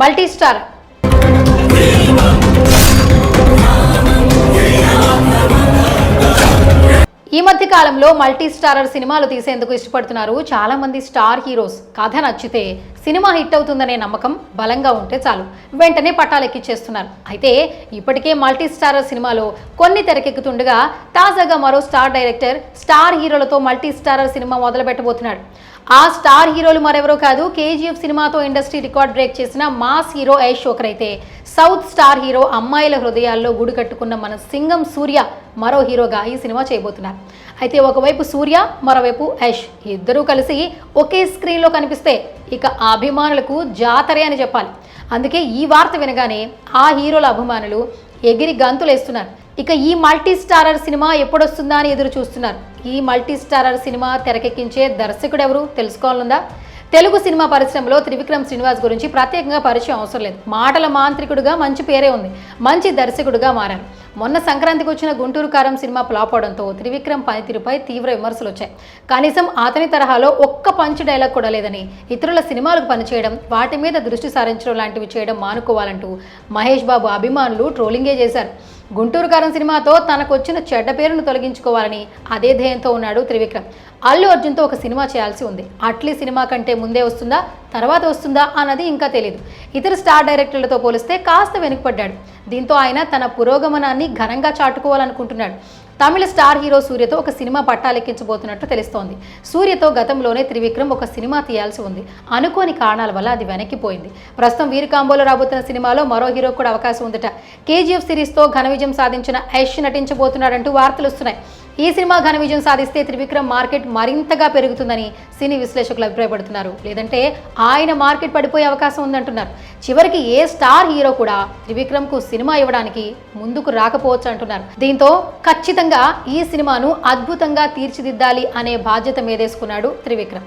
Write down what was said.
Multi star ఈ మధ్య కాలంలో మల్టీ స్టారర్ సినిమాలు తీసేందుకు ఇష్టపడుతున్నారు చాలా మంది స్టార్ హీరోస్. కథ నచ్చితే సినిమా హిట్ అవుతుందనే నమ్మకం బలంగా ఉంటే చాలు. వెంటనే పట్టాలెక్కిచ్చేస్తున్నారు అయితే ఇప్పటికే మల్టీ స్టారర్ సినిమాలో కొన్ని తెరకెక్కుతుండగా తాజాగా మరో స్టార్ డైరెక్టర్ స్టార్ హీరోలతో మల్టీ స్టారర్ సినిమా మొదలుపెట్టబోతున్నాడు. ఆ స్టార్ హీరోలు మరెవరో కాదు కేజీఎఫ్ సినిమాతో ఇండస్ట్రీ రికార్డ్ బ్రేక్ చేసిన మాస్ హీరో ఐష్ అయితే సౌత్ స్టార్ హీరో అమ్మాయిల హృదయాల్లో గుడి కట్టుకున్న మన సింగం సూర్య మరో హీరోగా ఈ సినిమా చేయబోతున్నారు. అయితే ఒకవైపు సూర్య మరోవైపు యష్. ఇద్దరూ కలిసి ఒకే స్క్రీన్లో కనిపిస్తే ఇక ఆ అభిమానులకు జాతరే అని చెప్పాలి. అందుకే ఈ వార్త వినగానే ఆ హీరోల అభిమానులు ఎగిరి గంతులేస్తున్నారు. ఇక ఈ మల్టీ స్టారర్ సినిమా ఎప్పుడొస్తుందా అని ఎదురు చూస్తున్నారు. ఈ మల్టీ స్టారర్ సినిమా తెరకెక్కించే దర్శకుడు ఎవరు తెలుసుకోవాలందా తెలుగు సినిమా పరిశ్రమలో త్రివిక్రమ్ శ్రీనివాస్ గురించి ప్రత్యేకంగా పరిచయం అవసరం లేదు. మాటల మాంత్రికుడుగా మంచి పేరే ఉంది. మంచి దర్శకుడుగా మారారు. మొన్న సంక్రాంతికి వచ్చిన గుంటూరు కారం సినిమా ఫ్లాప్ అవడంతో త్రివిక్రమ్ పనితీరుపై తీవ్ర విమర్శలు వచ్చాయి కనీసం అతని తరహాలో ఒక్క పంచ్ డైలాగ్ కూడా లేదని ఇతరుల సినిమాలకు పనిచేయడం వాటి మీద దృష్టి సారించడం లాంటివి చేయడం మానుకోవాలంటూ మహేష్ బాబు అభిమానులు ట్రోలింగే చేశారు. గుంటూరు కారం సినిమాతో తనకు వచ్చిన చెడ్డ పేరును తొలగించుకోవాలని అదే ధ్యేయంతో ఉన్నాడు త్రివిక్రమ్. అల్లు అర్జున్తో ఒక సినిమా చేయాల్సి ఉంది. అట్లీ సినిమా కంటే ముందే వస్తుందా తర్వాత వస్తుందా అన్నది ఇంకా తెలియదు ఇతర స్టార్ డైరెక్టర్లతో పోలిస్తే కాస్త వెనుకపడ్డాడు దీంతో ఆయన తన పురోగమనాన్ని ఘనంగా చాటుకోవాలనుకుంటున్నాడు. తమిళ స్టార్ హీరో సూర్యతో ఒక సినిమా పట్టాలెక్కించబోతున్నట్టు తెలుస్తోంది. సూర్యతో గతంలోనే త్రివిక్రమ్ ఒక సినిమా తీయాల్సి ఉంది. అనుకోని కారణాల వల్ల అది వెనక్కిపోయింది. ప్రస్తుతం వీరకాంబోలో రాబోతున్న సినిమాలో మరో హీరో కూడా అవకాశం ఉందట. కేజీఎఫ్ సిరీస్తో ఘన విజయం సాధించిన యష్ నటించబోతున్నాడంటూ వార్తలు వస్తున్నాయి. ఈ సినిమా ఘన విజయం సాధిస్తే త్రివిక్రమ్ మార్కెట్ మరింతగా పెరుగుతుందని సినీ విశ్లేషకులు అభిప్రాయపడుతున్నారు. లేదంటే ఆయన మార్కెట్ పడిపోయే అవకాశం ఉందంటున్నారు. చివరికి ఏ స్టార్ హీరో కూడా త్రివిక్రమ్కు సినిమా ఇవ్వడానికి ముందుకు రాకపోవచ్చు అంటున్నారు. దీంతో ఖచ్చితంగా ఈ సినిమాను అద్భుతంగా తీర్చిదిద్దాలి అనే బాధ్యత మీదేసుకున్నాడు త్రివిక్రమ్.